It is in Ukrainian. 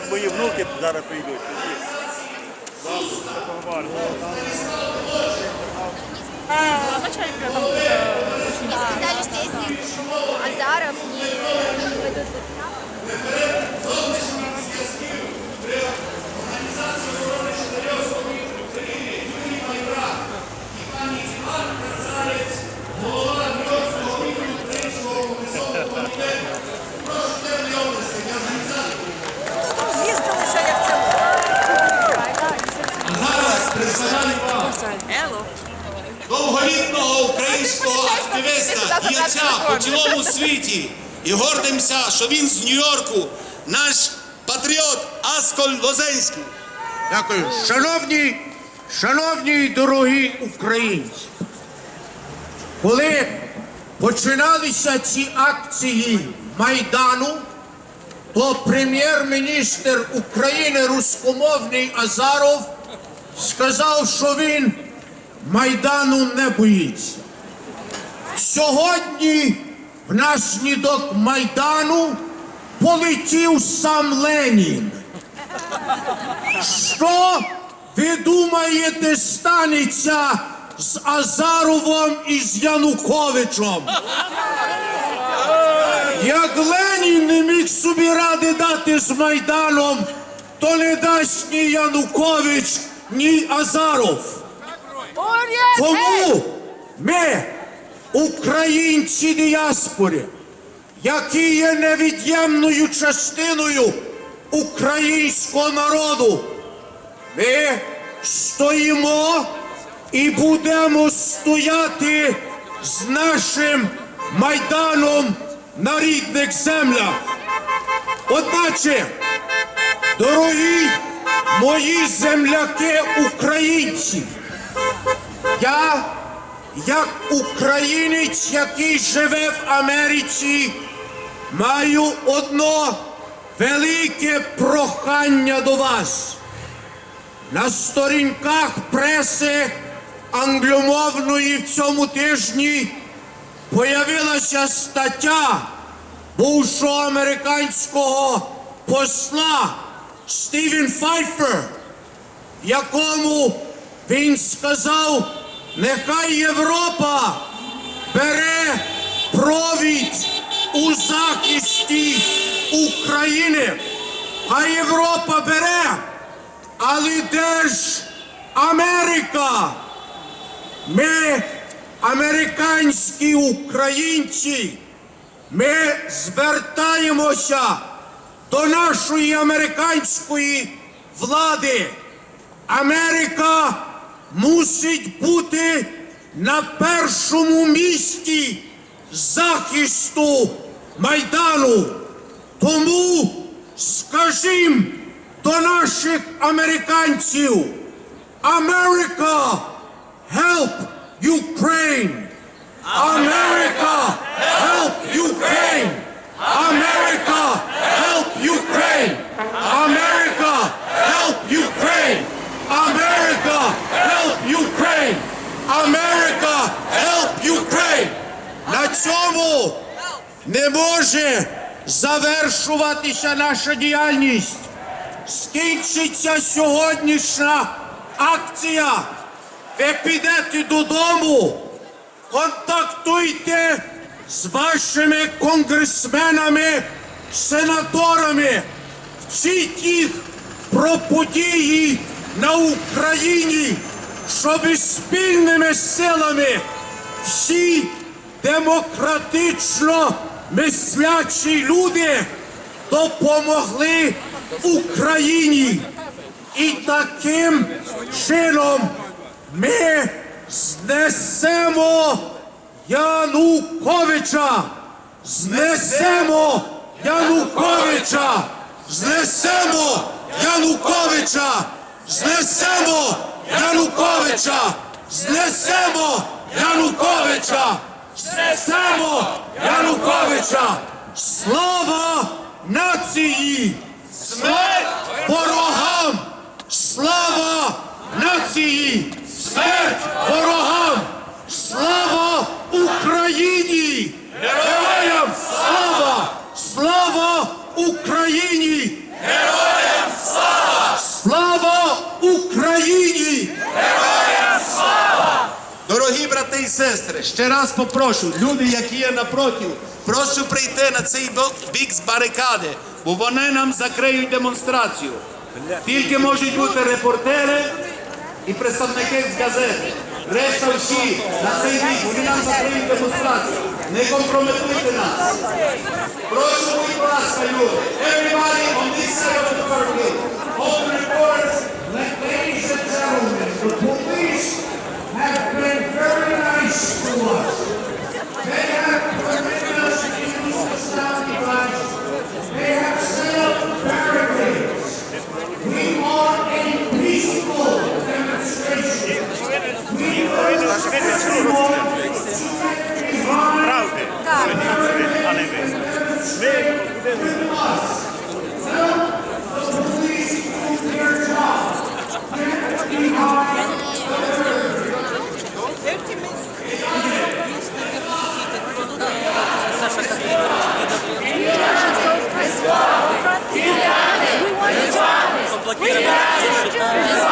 будуть мої внуки зараз прийдуть. Сказали, что если Азаров не, пойдет З'їздилися, як це Зараз представляємо довголітного українського активіста, по цілому світі. І гордимося, що він з Нью-Йорку, наш патріот Асколь Лозенський. Дякую. Шановні, шановні і дорогі українці, коли починалися ці акції Майдану, то прем'єр-міністр України руськомовний Азаров сказав, що він Майдану не боїться. Сьогодні в наслідок Майдану полетів сам Ленін. Що ви думаєте станеться з Азаровим і з Януковичем? Як Ленін не міг собі ради дати з Майданом, то не дасть ні Янукович, ні Азаров. Тому ми, українці діаспори, які є невід'ємною частиною українського народу, ми стоїмо і будемо стояти з нашим майданом на рідних землях. Одначе, дорогі мої земляки українці, я, як українець, який живе в Америці, маю одно велике прохання до вас. На сторінках преси англомовної в цьому тижні появилася стаття бувшого американського посла Стівен Файфер, якому він сказав, нехай Європа бере провід у захисті України, а Європа бере, але де ж Америка? Ми, американські українці, ми звертаємося до нашої американської влади. Америка мусить бути на першому місці захисту Майдану. Тому скажімо до наших американців, Америка, help Ukraine! America, help Ukraine! America, help Ukraine! America, help Ukraine! America, help Ukraine! America, help Ukraine! На цьому не може завершуватися наша діяльність. Скінчиться сьогоднішня акція. Ви підете додому, контактуйте з вашими конгресменами, сенаторами, вчіть їх про події на Україні, щоб спільними силами всі демократично мислячі люди допомогли Україні. І таким чином ми знесемо Януковича, знесемо Януковича, знесемо Януковича, знесемо Януковича, знесемо Януковича, Снесемо Януковича! Слава нації! Смерть ворогам! Слава нації! Смерть ворогам! Слава Україні! Героям слава! Слава Україні! Героям слава! Слава Україні! Сестри, ще раз попрошу, люди, які є напроти, прошу прийти на цей бік з барикади, бо вони нам закриють демонстрацію. Тільки можуть бути репортери і представники з газети. Решта всі на цей бік, вони нам закриють демонстрацію. Не компрометуйте нас. Прошу, будь ласка, люди. Правди, а не ви. Ми будемо. Блокировать.